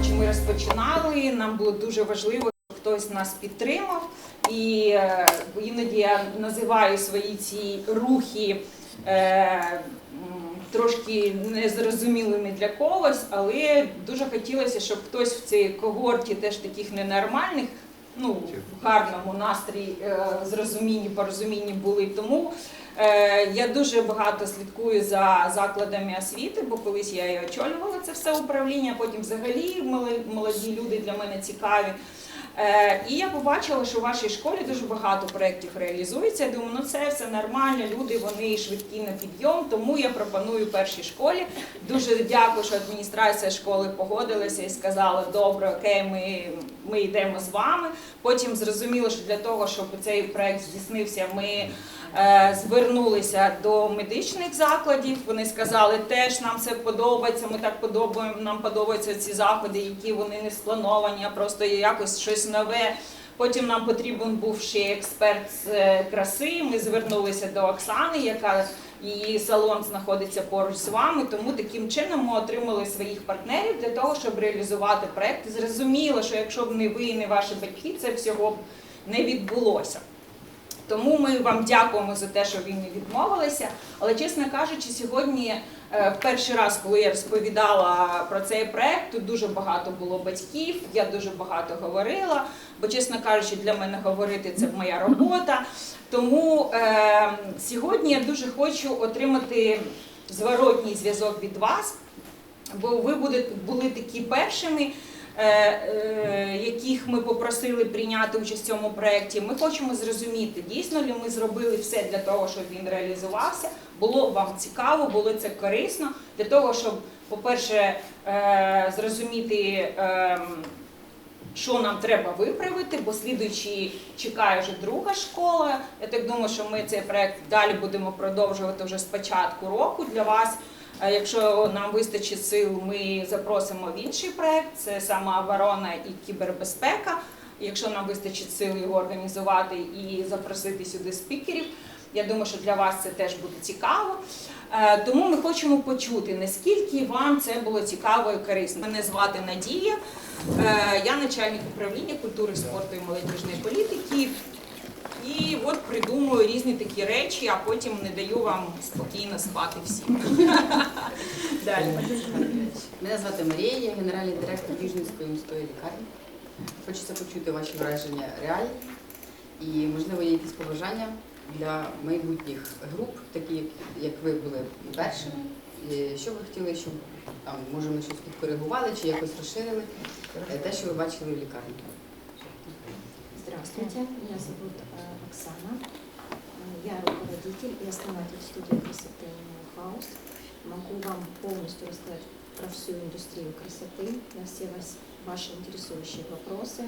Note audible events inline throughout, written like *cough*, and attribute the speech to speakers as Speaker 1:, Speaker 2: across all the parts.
Speaker 1: кажучи, ми розпочинали. Нам було дуже важливо, щоб хтось нас підтримав. І е, іноді я називаю свої ці рухи е, трошки незрозумілими для когось, але дуже хотілося, щоб хтось в цій когорті теж таких ненормальних. Ну, в гарному настрої, е, зрозумінні, порозумінні були. Тому я дуже багато слідкую за закладами освіти, бо колись я і очолювала це все управління, потім взагалі молоді люди для мене цікаві. Е, І я побачила, що у вашій школі дуже багато проєктів реалізується. Я думаю, ну це все нормально, люди вони швидкі на підйом, тому я пропоную першій школі. Дуже дякую, що адміністрація школи погодилася і сказала, добре, окей, ми, ми йдемо з вами. Потім зрозуміло, що для того, щоб цей проєкт здійснився, ми е, звернулися до медичних закладів. Вони сказали, теж нам це подобається. Ми так подобаємо. Нам подобаються ці заходи, які вони не сплановані, а просто є якось щось нове. Потім нам потрібен був ще експерт з е, краси. Ми звернулися до Оксани, яка її салон знаходиться поруч з вами. Тому таким чином ми отримали своїх партнерів для того, щоб реалізувати проект. Зрозуміло, що якщо б не ви, і не ваші батьки, це всього б не відбулося. Тому ми вам дякуємо за те, що ви не відмовилися. Але чесно кажучи, сьогодні е, в перший раз, коли я розповідала про цей проект, тут дуже багато було батьків. Я дуже багато говорила. Бо, чесно кажучи, для мене говорити це моя робота. Тому е, сьогодні я дуже хочу отримати зворотній зв'язок від вас, бо ви будете були такі першими. Е, е, яких ми попросили прийняти участь в цьому проєкті, ми хочемо зрозуміти, дійсно ли ми зробили все для того, щоб він реалізувався. Було вам цікаво, було це корисно для того, щоб, по-перше, е, зрозуміти. що нам треба виправити, бо слідуючи чекає вже друга школа. Я так думаю, що ми цей проект далі будемо продовжувати вже з початку року для вас. Якщо нам вистачить сил, ми запросимо в інший проект. Це самооборона і кібербезпека. Якщо нам вистачить сил його організувати і запросити сюди спікерів, я думаю, що для вас це теж буде цікаво. Е, Тому ми хочемо почути, наскільки вам це було цікаво і корисно. Мене звати Надія. Е, Я начальник управління культури, спорту і молодіжної політики. І от придумую різні такі речі, а потім не даю вам спокійно спати всім. *laughs* Далі.
Speaker 2: Мене звати Марія, я генеральний директор Южницької міської лікарні. Хочеться почути ваші враження реальні і, можливо, є якісь побажання для майбутніх груп, такі як, ви були першими. І Що ви хотіли, щоб там, може, ми щось підкоригували чи якось розширили е, те, що ви бачили в лікарні?
Speaker 3: Здравствуйте, меня зовут Оксана. Я руководитель и основатель студии красоты Хаус. Могу вам полностью рассказать про всю индустрию красоты, на все ваши интересующие вопросы.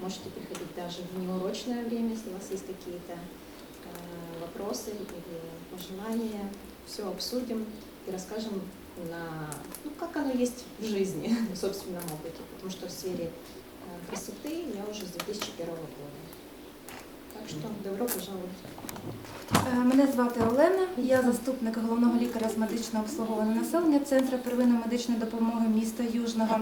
Speaker 3: Можете приходить даже в неурочное время, если у вас есть какие-то э, вопросы или пожелания. Все обсудим и расскажем на, ну, как оно есть в жизни, *laughs* на собственном опыте. Потому что в сфере э, красоты я уже с 2001 года. Так что добро пожаловать.
Speaker 4: Е, Мене звати Олена, я заступник головного лікаря з медичного обслуговування населення Центру первинної медичної допомоги міста Южного.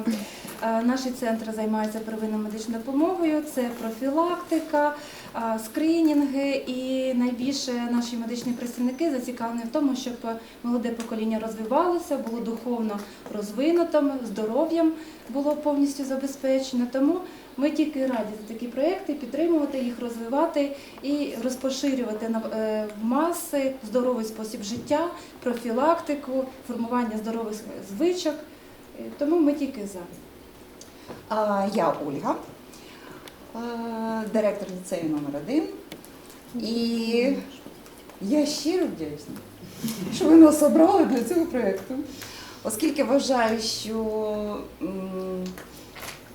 Speaker 4: Е, Наш центр займається первинною медичною допомогою. Це профілактика, е, скринінги і найбільше наші медичні працівники зацікавлені в тому, щоб молоде покоління розвивалося, було духовно розвинутим, здоров'ям було повністю забезпечено. Тому ми тільки раді за такі проекти підтримувати їх, розвивати і розпоширювати е, в маси здоровий спосіб життя, профілактику, формування здорових звичок. Е, Тому ми тільки за.
Speaker 5: Я Ольга, е, директор ліцею номер 1 І я щиро вдячна, що ви нас обрали для цього проєкту, оскільки вважаю, що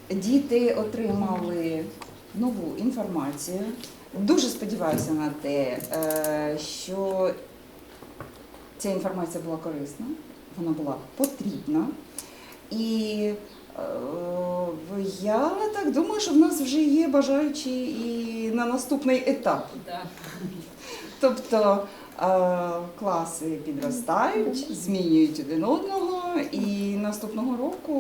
Speaker 5: діти отримали нову інформацію. Дуже сподіваюся на те, е, що ця інформація була корисна, вона була потрібна. І е, я так думаю, що в нас вже є бажаючі і на наступний етап. Тобто е, класи підростають, змінюють один одного, І наступного року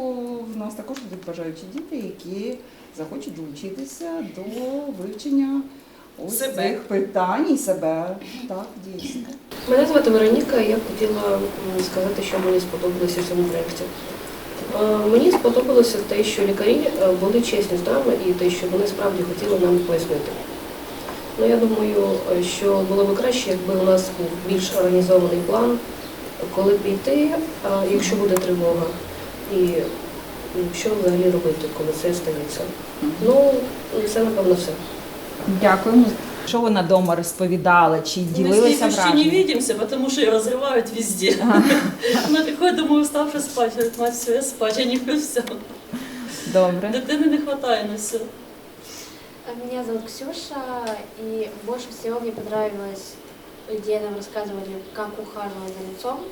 Speaker 5: в нас також будуть бажаючі діти, які захочуть долучитися до вивчення ось
Speaker 1: Себе.
Speaker 5: цих питань і себе. Так, дійсно.
Speaker 6: Мене звати Вероніка, і я б хотіла сказати, що мені сподобалося в цьому проєкті. Мені сподобалося те, що лікарі е, були чесні з нами і те, що вони справді хотіли нам пояснити. Ну, я думаю, е, що було б краще, якби у нас був більш організований план, коли піти, якщо буде тривога, і що взагалі робити, коли це стається. Ну, це напевно все.
Speaker 1: Дякуємо. Що ви на дома розповідали? Чи
Speaker 7: Мы с
Speaker 1: ділилися
Speaker 7: ней почти не
Speaker 1: враженнями?
Speaker 7: видимся, потому что ее разрывают везде. *laughs* Она приходит домой уставшая спать, говорит, мать, все, я спать, я не все.
Speaker 1: Добре.
Speaker 7: Дитини не хватає на все.
Speaker 8: Меня зовут Ксюша, и больше всего мне понравилось, где нам рассказывали, как ухаживать за лицом,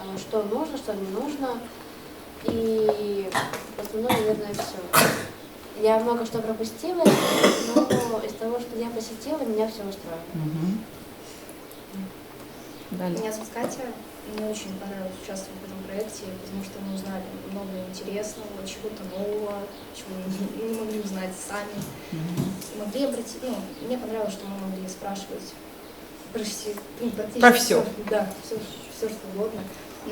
Speaker 8: а, что нужно, что не нужно. И в основном, наверное, все. Я много что пропустила, но из того, что я посетила, меня все устроило.
Speaker 1: Мгм. Далі.
Speaker 9: Меня зовут Катя. Мне очень понравилось участвовать в этом проекте, потому что мы узнали много интересного, чего-то нового, чего мы не могли узнать сами. Могли обратить, ну, мне понравилось, что мы могли спрашивать почти, ну, практически
Speaker 1: Про всё.
Speaker 9: Да, все, все, что угодно.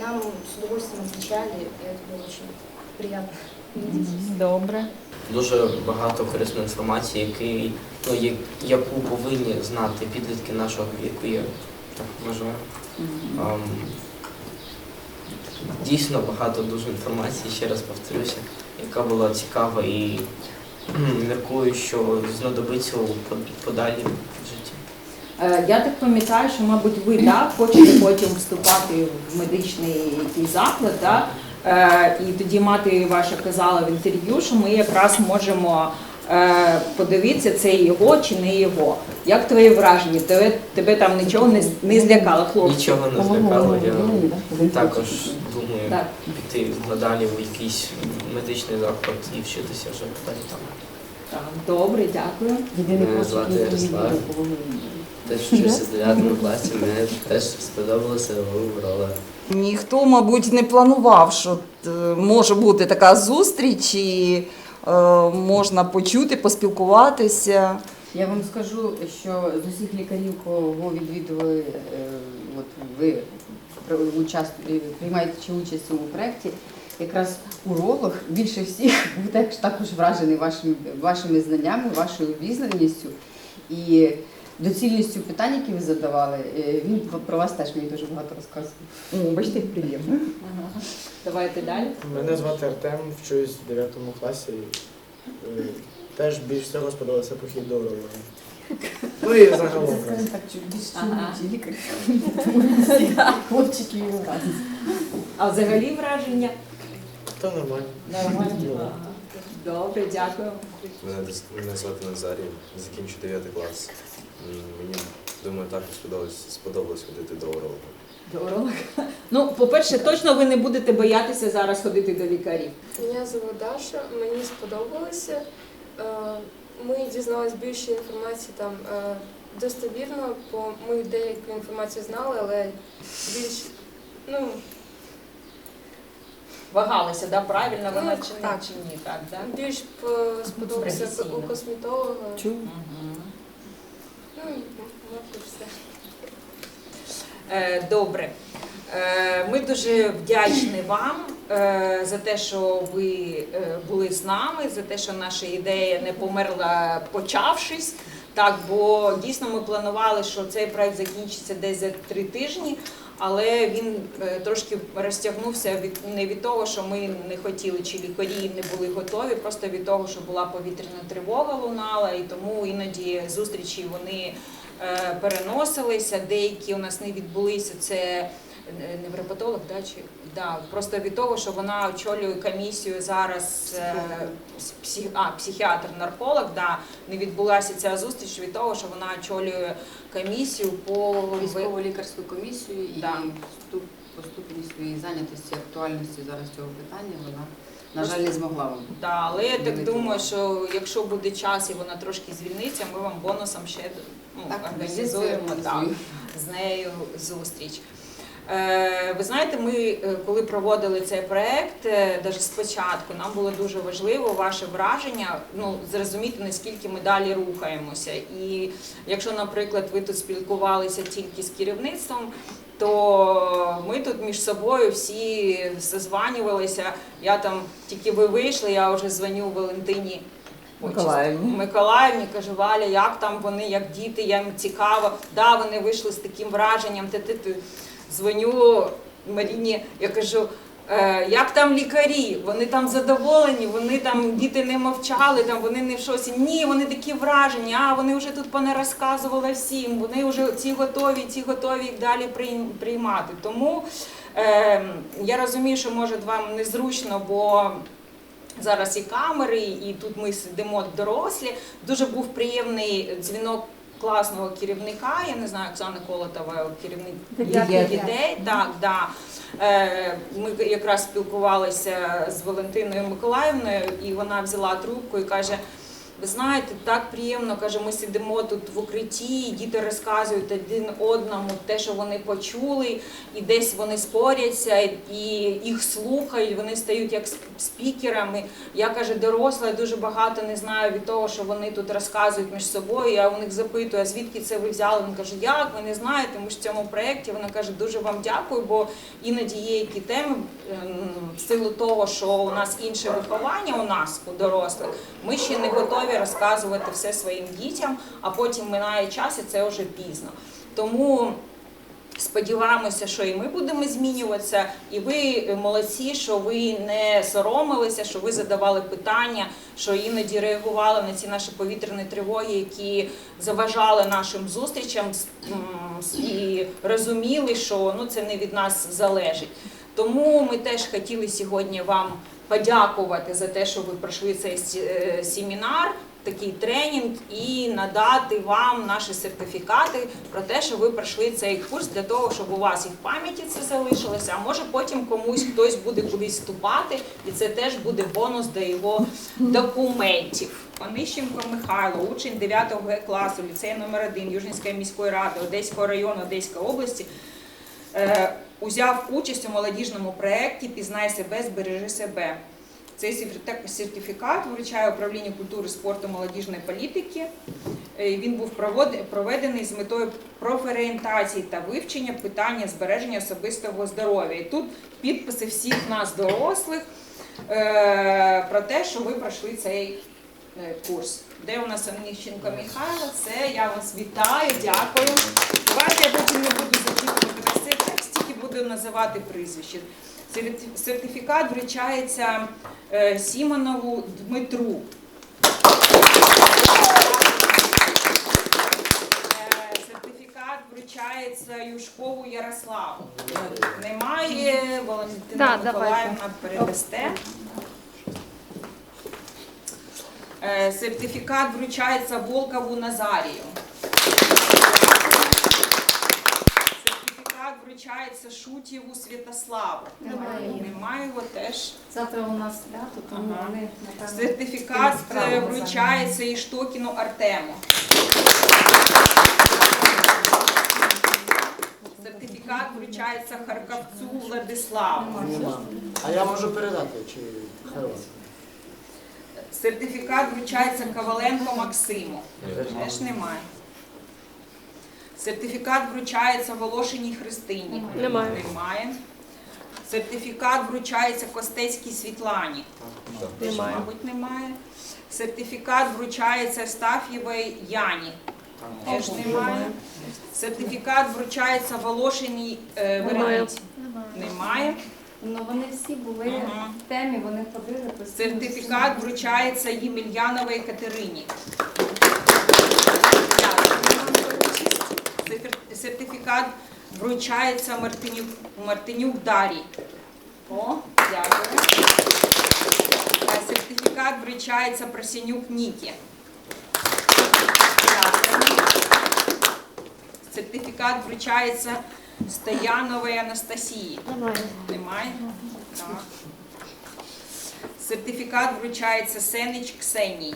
Speaker 9: Нам с удовольствием отвечали, и это было очень приятно видеть.
Speaker 1: Добре.
Speaker 10: Дуже багато корисної інформації, який, ну, я- яку повинні знати підлітки нашого віку, я так вважаю. Ам, дійсно багато дуже інформації, ще раз повторюся, яка була цікава і кхм, міркую, що знадобиться у под- подалі житті.
Speaker 1: Е, я так пам'ятаю, що, мабуть, ви так, хочете потім вступати в медичний якийсь заклад, так? Е, і тоді мати ваша казала в інтерв'ю, що ми якраз можемо е, подивитися, це його чи не його. Як твої враження? Тебе, тебе там нічого не, з- не злякало, хлопці?
Speaker 10: Нічого не злякало. Я також думаю
Speaker 1: Так.
Speaker 10: піти надалі в якийсь медичний заклад і вчитися вже далі там.
Speaker 1: Так, добре, дякую.
Speaker 11: Мене звати Ярослав. Теж вчуся в 9 класі, мені теж сподобалася рола.
Speaker 5: Ніхто, мабуть, не планував, що е, може бути така зустріч і е, можна почути, поспілкуватися.
Speaker 2: Я вам скажу, що з усіх лікарів, кого відвідували, е, от ви при- участ- е, приймаєте чи участь у цьому проєкті, якраз уролог більше всіх був також вражений вашими, вашими знаннями, вашою обізнаністю і доцільністю питань, які ви задавали. Е, Він про вас теж мені дуже багато розказував.
Speaker 1: О, бачите, як приємно. Давайте далі.
Speaker 12: Мене звати Артем, вчусь в 9 класі. Е, Теж більш всього сподобався похід до уролога. Ну і загалом.
Speaker 2: Так, більш лікар. Хлопчики його радість.
Speaker 1: А взагалі враження?
Speaker 12: Та нормально.
Speaker 1: Нормально. Добре, дякую.
Speaker 13: Мене, мене звати Назарій, закінчу 9 клас. Мені, думаю, також сподобалось, сподобалось ходити до уролога.
Speaker 1: До уролога. *laughs* Ну, по-перше, точно ви не будете боятися зараз ходити до лікарів.
Speaker 9: Мене звуть Даша, мені сподобалося. Е, Ми дізналися більше інформації там е, достовірно, бо ми деяку інформацію знали, але більш ну,
Speaker 1: Вагалися, да, правильно вона
Speaker 9: Ну,
Speaker 1: чи не,
Speaker 9: так.
Speaker 1: чи ні, так, да?
Speaker 9: більш по- сподобався у косметолога.
Speaker 1: Мгм.
Speaker 9: Ну, і, мабуть, все.
Speaker 1: Е, Добре. Е, Ми дуже вдячні вам е, за те, що ви е, були з нами, за те, що наша ідея не померла почавшись. Так, бо дійсно ми планували, що цей проект закінчиться десь за три тижні, але він е, трошки розтягнувся від не від того, що ми не хотіли, чи лікарі не були готові, просто від того, що була повітряна тривога лунала, і тому іноді зустрічі вони е, переносилися. Деякі у нас не відбулися. Це е, невропатолог, да, чи да, просто від того, що вона очолює комісію зараз е, псих, а, психіатр-нарколог, да, не відбулася ця зустріч від того, що вона очолює комісію по ви-
Speaker 2: військово-лікарську комісію і
Speaker 1: Да.
Speaker 2: вступ, по ступені своєї зайнятості, актуальності зараз цього питання вона, на жаль, не змогла вам.
Speaker 1: Да, але я так думаю, що якщо буде час і вона трошки звільниться, ми вам бонусом ще ну,
Speaker 2: Так,
Speaker 1: організуємо так, з нею зустріч. Е, Ви знаєте, ми е, коли проводили цей проект, навіть спочатку, нам було дуже важливо ваше враження, ну зрозуміти наскільки ми далі рухаємося. І якщо, наприклад, ви тут спілкувалися тільки з керівництвом, то ми тут між собою всі созванювалися. Я там тільки ви вийшли, я вже дзвоню Валентині.
Speaker 5: Миколаївні.
Speaker 1: Миколаївні, кажу, Валя, як там вони, як діти, я їм цікаво. Да, вони вийшли з таким враженням. Ти, ти, ти. Дзвоню Маріні, я кажу, «Е, як там лікарі? Вони там задоволені, вони там діти не мовчали, там вони не в шоці. Ні, вони такі вражені, а вони вже тут понерозказували всім, вони вже ці готові, ці готові їх далі приймати. Тому е, я розумію, що може вам незручно, бо зараз і камери, і тут ми сидимо дорослі. Дуже був приємний дзвінок класного керівника. Я не знаю, Оксана Колотова, керівник
Speaker 5: Дієти.
Speaker 1: дітей. Так, да. Е, Ми якраз спілкувалися з Валентиною Миколаївною, і вона взяла трубку і каже. Ви знаєте, так приємно, каже, ми сидимо тут в укритті, і діти розказують один одному те, що вони почули, і десь вони споряться, і їх слухають, вони стають як спікерами. Я каже, доросла, я дуже багато не знаю від того, що вони тут розказують між собою. Я у них запитую, а звідки це ви взяли? Вони кажуть, як ви не знаєте? Ми ж в цьому проєкті. Вона каже, дуже вам дякую, бо іноді є які теми ем, в силу того, що у нас інше виховання у нас у дорослих. Ми ще не готові розказувати все своїм дітям, а потім минає час, і це вже пізно. Тому сподіваємося, що і ми будемо змінюватися, і ви молодці, що ви не соромилися, що ви задавали питання, що іноді реагували на ці наші повітряні тривоги, які заважали нашим зустрічам і розуміли, що ну це не від нас залежить. Тому ми теж хотіли сьогодні вам подякувати за те, що ви пройшли цей е, семінар, такий тренінг, і надати вам наші сертифікати про те, що ви пройшли цей курс для того, щоб у вас і в пам'яті це залишилося. А може потім комусь хтось буде кудись вступати, і це теж буде бонус до його документів. Онищенко Михайло, учень 9 Г класу, ліцей номер 1 Южненської міської ради Одеського району Одеської області. Узяв участь у молодіжному проєкті Пізнай себе, збережи себе. Цей сертифікат вручає управління культури, спорту, молодіжної політики. Е, Він був проведений з метою профорієнтації та вивчення питання збереження особистого здоров'я. І тут підписи всіх нас, дорослих, е, про те, що ви пройшли цей е, курс. Де у нас Оніщенко Михайло? Це я вас вітаю, дякую. Давайте я потім не буду зачитувати буду називати прізвище. Сертифікат вручається е, Сімонову Дмитру. Е, Сертифікат вручається Юшкову Ярославу. Немає, Валентина
Speaker 4: Да,
Speaker 1: Миколаївна передасте. Е, Сертифікат вручається Волкову Назарію. Вручається Шутєву Святославу.
Speaker 3: Немає.
Speaker 1: Немає його теж.
Speaker 3: Завтра у нас свято, тому
Speaker 1: Ага.
Speaker 3: вони, напевно,
Speaker 1: Сертифікат е, вручається Іштокіну Артему. Сертифікат вручається Харкавцю Владиславу.
Speaker 12: А я можу передати, чи хай?
Speaker 1: Сертифікат вручається Коваленко Максиму. Теж немає. Сертифікат вручається Волошиній Христині.
Speaker 6: Немає.
Speaker 1: Немає. Сертифікат вручається Костецькій Світлані. Теж,
Speaker 6: Немає.
Speaker 1: мабуть, немає. Сертифікат вручається Стаф'євій Яні. Теж немає. Сертифікат вручається Волошиній е, Вероніці. Немає.
Speaker 3: Ну вони всі були
Speaker 1: Ага.
Speaker 3: в темі, вони ходили постійно.
Speaker 1: Сертифікат вручається Ємельяновій Катерині. Сертифікат вручається Мартинюк, Мартинюк Дарі. О, дякую. Е, Сертифікат вручається Просінюк Нікі. Дякую. Сертифікат вручається Стояновій Анастасії.
Speaker 6: Немає.
Speaker 1: Немає? Так. Сертифікат вручається Сенич Ксенії.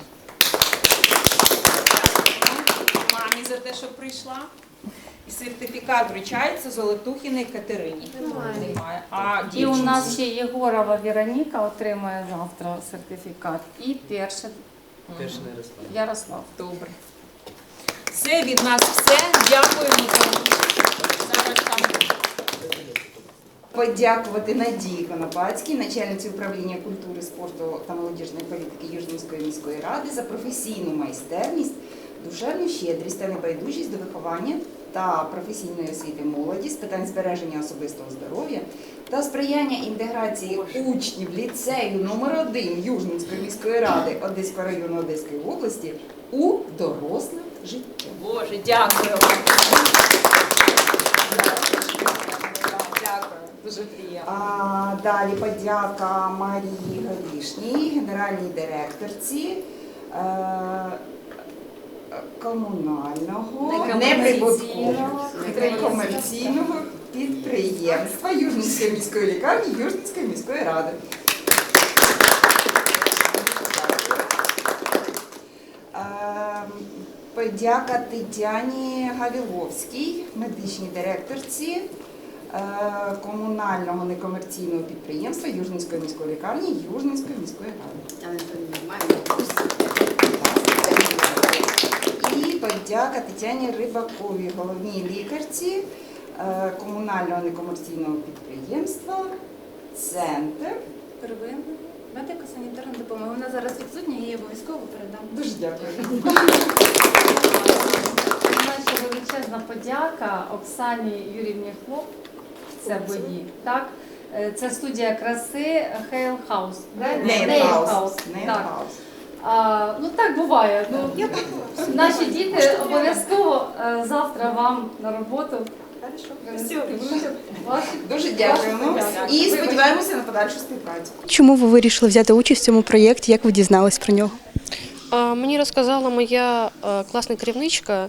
Speaker 1: Мамі за те, що прийшла. І сертифікат вручається Золотухіній Катерині. Немає. А
Speaker 14: І у
Speaker 1: дівчинці?
Speaker 14: нас ще Єгорова Вероніка отримає завтра сертифікат. І перше
Speaker 10: Перший Ярослав.
Speaker 14: Ярослав.
Speaker 1: Добре. Це від нас все. Дякуємо. Зараз там.
Speaker 5: Подякувати Надії Конопацькій, начальниці управління культури, спорту та молодіжної політики Южненської міської ради за професійну майстерність, душевну щедрість та небайдужість до виховання та професійної освіти молоді з питань збереження особистого здоров'я та сприяння інтеграції учнів ліцею номер 1 Южненської міської ради Одеського району Одеської області у доросле життя.
Speaker 1: Боже, дякую. Дякую. Дуже приємно.
Speaker 5: Далі подяка Марії Горішній, генеральній директорці е, комунального неприбуткового некомерційного підприємства Южненської міської лікарні Южненської міської ради. Е, Подяка Тетяні Гавіловській, медичній директорці е, комунального некомерційного підприємства Южненської міської лікарні Южненської міської ради. Подяка Тетяні Рибаковій, головній лікарці е, комунального некомерційного підприємства Центр.
Speaker 4: Первинна медико-санітарна допомога. Вона зараз відсутня, її обов'язково передам.
Speaker 5: Дуже дякую.
Speaker 14: Наша величезна подяка Оксані Юрівні Хлоп. Це бої. Так? Е, Це студія краси Хейл Хаус.
Speaker 5: Нейл-хаус. Нейл-хаус.
Speaker 14: Ну так буває. Ну, наші діти обов'язково е, завтра вам на роботу. принесуть ваші-
Speaker 5: Дуже дякуємо. І сподіваємося на подальшу співпрацю.
Speaker 15: Чому ви вирішили взяти участь в цьому проєкті? Як ви дізнались про нього?
Speaker 6: А, Мені розказала моя е, класна керівничка,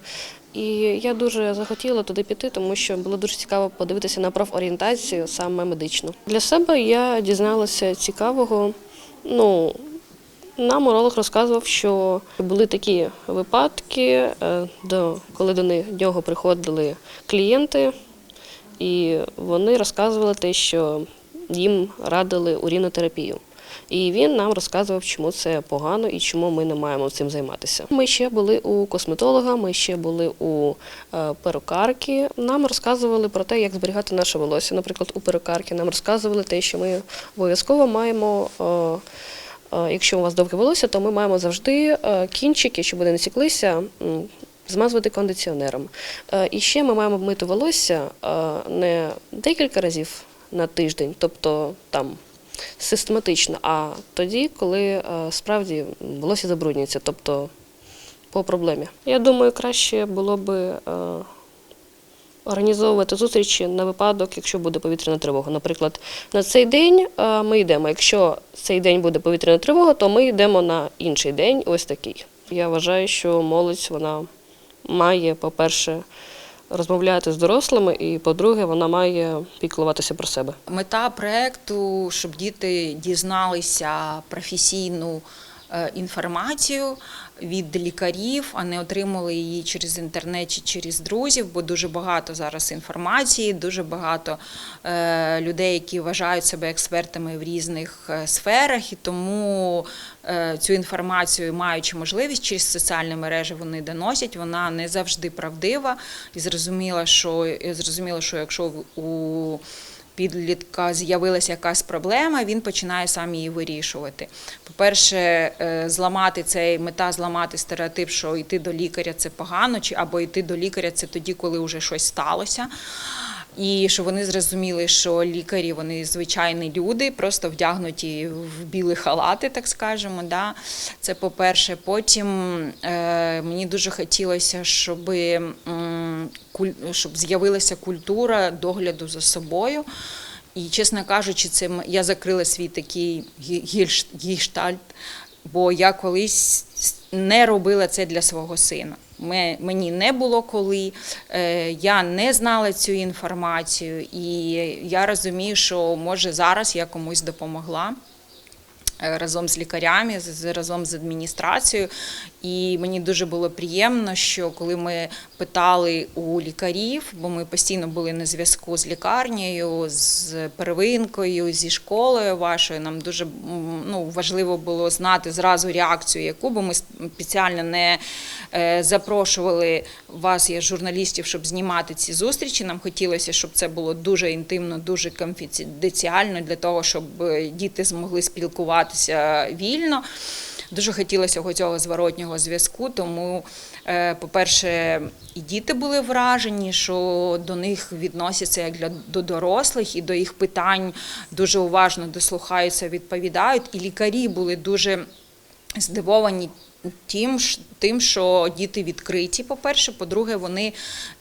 Speaker 6: і я дуже захотіла туди піти, тому що було дуже цікаво подивитися на профорієнтацію саме медичну. Для себе я дізналася цікавого. Ну, нам уролог розказував, що були такі випадки, е, коли до нього приходили клієнти, і вони розказували те, що їм радили урінотерапію. І він нам розказував, чому це погано і чому ми не маємо цим займатися. Ми ще були у косметолога, ми ще були у е, перукарки. Нам розказували про те, як зберігати наше волосся. Наприклад, у перукарки нам розказували те, що ми обов'язково маємо. Е, Якщо у вас довге волосся, то ми маємо завжди е, кінчики, щоб вони не сіклися, змазувати кондиціонером. Е, І ще ми маємо мити волосся не декілька разів на тиждень, тобто там систематично, а тоді, коли справді волосся забруднюється, тобто по проблемі. Я думаю, краще було би організовувати зустрічі на випадок, якщо буде повітряна тривога. Наприклад, на цей день е, ми йдемо. Якщо цей день буде повітряна тривога, то ми йдемо на інший день, ось такий. Я вважаю, що молодь вона має, по-перше, розмовляти з дорослими, і по-друге, вона має піклуватися про себе.
Speaker 1: Мета проекту, щоб діти дізналися професійну інформацію від лікарів, а не отримали її через інтернет чи через друзів, бо дуже багато зараз інформації, дуже багато е, людей, які вважають себе експертами в різних е, сферах, і тому е, цю інформацію, маючи можливість через соціальні мережі, вони доносять. Вона не завжди правдива. І зрозуміло, що зрозуміло, що якщо у підлітка з'явилася якась проблема, він починає сам її вирішувати. По-перше, е, зламати цей мета зламати стереотип, що йти до лікаря це погано, чи або йти до лікаря це тоді, коли вже щось сталося. І що вони зрозуміли, що лікарі вони звичайні люди, просто вдягнуті в білі халати, так скажемо. Да? Це по-перше. Потім е, мені дуже хотілося, щоб, щоб з'явилася культура догляду за собою. І, чесно кажучи, це я закрила свій такий гі- гіштальт, бо я колись не робила це для свого сина. Мені не було коли, е, я не знала цю інформацію, і я розумію, що може зараз я комусь допомогла. е, разом з лікарями, разом з адміністрацією. І мені дуже було приємно, що коли ми питали у лікарів, бо ми постійно були на зв'язку з лікарнею, з первинкою, зі школою вашою, нам дуже ну, важливо було знати зразу реакцію, яку бо ми спеціально не е, запрошували вас, як журналістів, щоб знімати ці зустрічі. Нам хотілося, щоб це було дуже інтимно, дуже конфіденціально для того, щоб е, діти змогли спілкуватися вільно. Дуже хотілося цього зворотнього зв'язку, тому, е, по-перше, і діти були вражені, що до них відносяться як для до дорослих, і до їх питань дуже уважно дослухаються, відповідають. І лікарі були дуже здивовані тим, тим, що діти відкриті, по-перше. По-друге, вони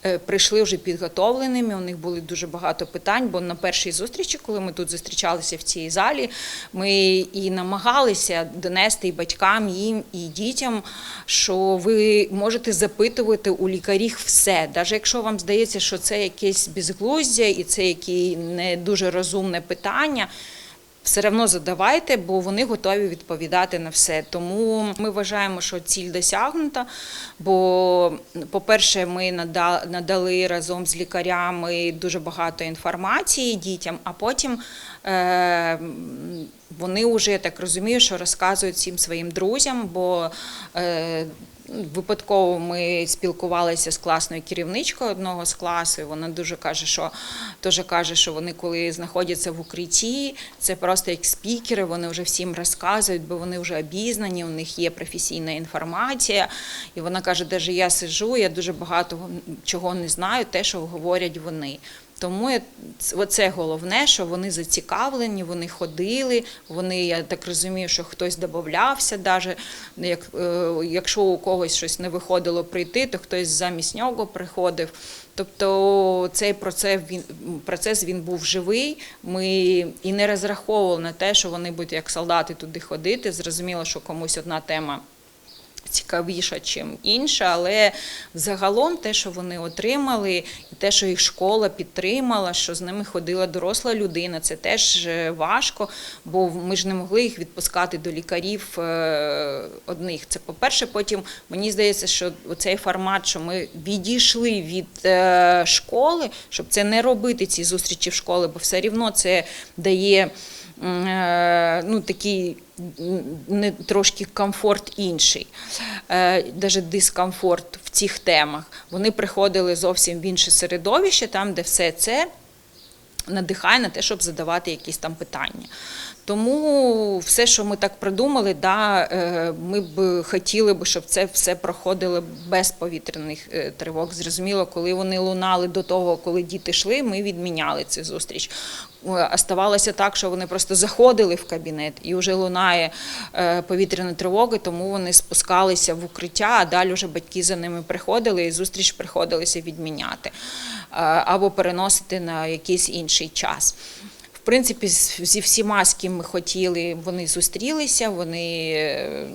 Speaker 1: е, прийшли вже підготовленими. У них були дуже багато питань. Бо на першій зустрічі, коли ми тут зустрічалися в цій залі, ми і намагалися донести і батькам, їм і дітям, що ви можете запитувати у лікарів все, навіть якщо вам здається, що це якесь безглуздя і це яке не дуже розумне питання все одно задавайте, бо вони готові відповідати на все. Тому ми вважаємо, що ціль досягнута. Бо, по-перше, ми надали разом з лікарями дуже багато інформації дітям, а потім е, вони вже я так розумію, що розказують всім своїм друзям, бо е, Випадково ми спілкувалися з класною керівничкою одного з класу. і Вона дуже каже, що теж каже, що вони, коли знаходяться в укритті, це просто як спікери. Вони вже всім розказують, бо вони вже обізнані, у них є професійна інформація. І вона каже, навіть я сижу, я дуже багато чого не знаю, те, що говорять вони. Тому я- оце головне, що вони зацікавлені, вони ходили, вони, я так розумію, що хтось додавався, навіть як, е, якщо у когось щось не виходило прийти, то хтось замість нього приходив. Тобто цей процес він процес він був живий. Ми і не розраховували на те, що вони будуть як солдати туди ходити. Зрозуміло, що комусь одна тема цікавіша, чим інша, але загалом те, що вони отримали, і те, що їх школа підтримала, що з ними ходила доросла людина, це теж е, важко, бо ми ж не могли їх відпускати до лікарів е, одних. Це по-перше, потім мені здається, що цей формат, що ми відійшли від е, школи, щоб це не робити ці зустрічі в школи, бо все рівно це дає ну, такий не трошки комфорт інший, навіть дискомфорт в цих темах. Вони приходили зовсім в інше середовище, там, де все це надихає на те, щоб задавати якісь там питання. Тому все, що ми так придумали, да, е, ми б хотіли б, щоб це все проходило без повітряних е, тривог. Зрозуміло, коли вони лунали до того, коли діти йшли, ми відміняли цю зустріч. Е, А ставалося так, що вони просто заходили в кабінет і вже лунає повітряна тривога, тому вони спускалися в укриття, а далі вже батьки за ними приходили і зустріч приходилося відміняти або переносити на якийсь інший час. Принципі, зі всіма, з ким ми хотіли, вони зустрілися, вони е,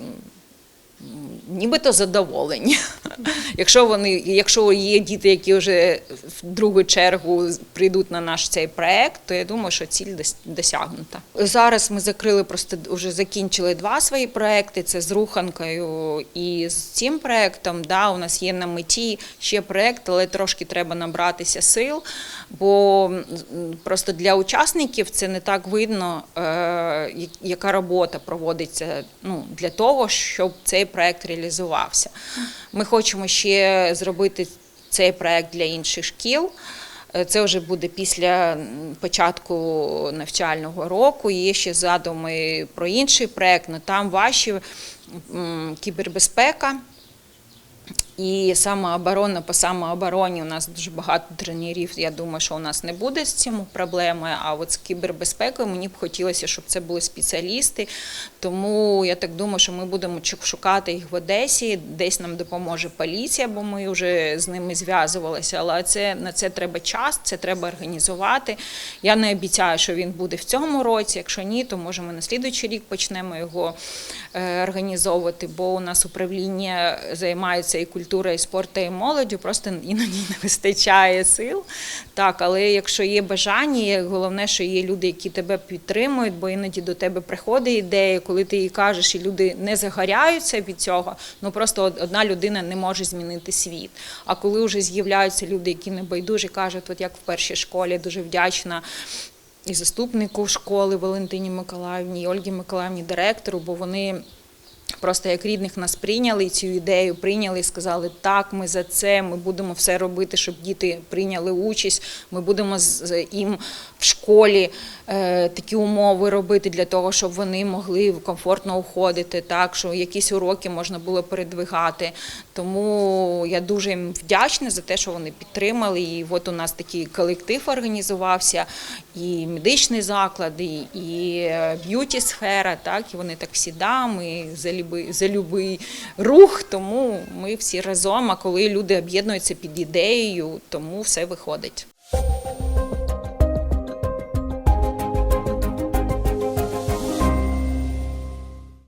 Speaker 1: нібито задоволені. *laughs* Якщо вони, якщо є діти, які вже в другу чергу прийдуть на наш цей проект, то я думаю, що ціль досягнута. Зараз ми закрили просто вже закінчили два свої проекти. Це з руханкою і з цим проектом. Да, у нас є на меті ще проект, але трошки треба набратися сил, бо просто для учасників це не так видно, е, яка робота проводиться ну, для того, щоб цей проект реалізувався. Ми хочемо ще зробити цей проект для інших шкіл. Е, Це вже буде після початку навчального року. Є ще задуми про інший проект, але там ваші кібербезпека. І самооборона по самообороні у нас дуже багато тренерів. Я думаю, що у нас не буде з цим проблеми. А от з кібербезпекою мені б хотілося, щоб це були спеціалісти. Тому я так думаю, що ми будемо шукати їх в Одесі. Десь нам допоможе поліція, бо ми вже з ними зв'язувалися. Але це на це треба час, це треба організувати. Я не обіцяю, що він буде в цьому році. Якщо ні, то може ми на слідуючий рік почнемо його е, організовувати, бо у нас управління займається і культурою. Культура і спорту і молоддю, просто іноді не вистачає сил. Так, але якщо є бажання, головне, що є люди, які тебе підтримують, бо іноді до тебе приходить ідея, коли ти її кажеш, і люди не загоряються від цього. Ну просто одна людина не може змінити світ. А коли вже з'являються люди, які не байдужі, кажуть, от як в першій школі, дуже вдячна і заступнику школи Валентині Миколаївні, і Ольгі Миколаївні, директору, бо вони. Просто як рідних нас прийняли цю ідею, прийняли і сказали, так, ми за це, ми будемо все робити, щоб діти прийняли участь. Ми будемо з- їм в школі е, такі умови робити для того, щоб вони могли комфортно уходити, так, що якісь уроки можна було передвигати. Тому я дуже їм вдячна за те, що вони підтримали. І от у нас такий колектив організувався, і медичний заклад, і, е, б'юті сфера, так, і вони так всі да, ми люби, за любий рух. Тому ми всі разом. А коли люди об'єднуються під ідеєю, тому все виходить.